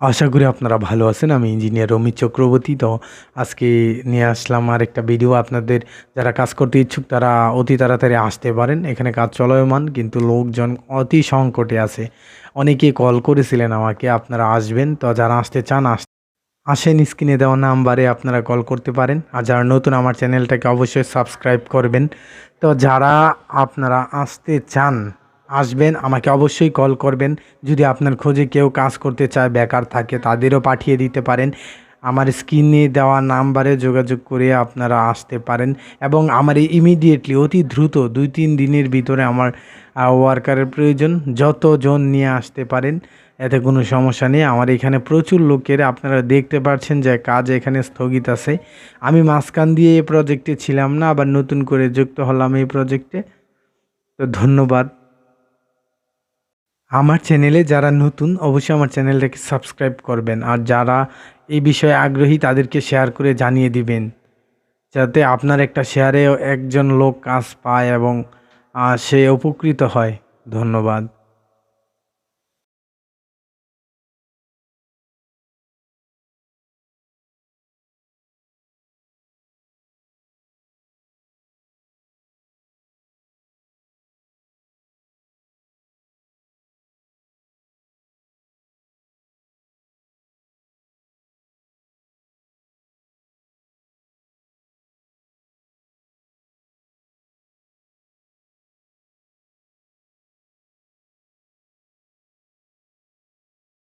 আশা করি আপনারা ভালো আছেন। আমি ইঞ্জিনিয়ার অমিত চক্রবর্তী। তো আজকে নিয়ে আসলাম আর একটা ভিডিও আপনাদের যারা কাজ করতে ইচ্ছুক, তারা অতি তাড়াতাড়ি আসতে পারেন। এখানে কাজ চলমান, কিন্তু লোকজন অতি সংকটে আছে। অনেকেই কল করেছিলেন আমাকে, আপনারা আসবেন? তো যারা আসতে চান, আস, আসেন স্ক্রিনে দেওয়া নাম্বারে আপনারা কল করতে পারেন। আর যারা নতুন, আমার চ্যানেলটাকে অবশ্যই সাবস্ক্রাইব করবেন। তো যারা আপনারা আসতে চান আসবেন, আমাকে অবশ্যই কল করবেন। যদি আপনার খোঁজে কেউ কাজ করতে চায়, বেকার থাকে, তাদেরও পাঠিয়ে দিতে পারেন। আমার স্ক্রিনে দেওয়া নাম্বারে যোগাযোগ করে আপনারা আসতে পারেন এবং আমার ইমিডিয়েটলি অতি দ্রুত দুই তিন দিনের ভিতরে আমার ওয়ার্কারের প্রয়োজন যতজন নিয়ে আসতে পারেন। এতে কোনো সমস্যা নেই। আমার এখানে প্রচুর লোকের, আপনারা দেখতে পাচ্ছেন যে কাজ এখানে স্থগিত আছে। আমি মাঝখান দিয়ে এই প্রজেক্টে ছিলাম না, আবার নতুন করে যুক্ত হলাম এই প্রজেক্টে তো ধন্যবাদ। আমার চ্যানেলে যারা নতুন, অবশ্যই আমার চ্যানেলটাকে সাবস্ক্রাইব করবেন। আর যারা এই বিষয়ে আগ্রহী, তাদেরকে শেয়ার করে জানিয়ে দিবেন। যাতে আপনার একটা শেয়ারে একজন লোক কাজ পায় এবং সে উপকৃত হয়। ধন্যবাদ।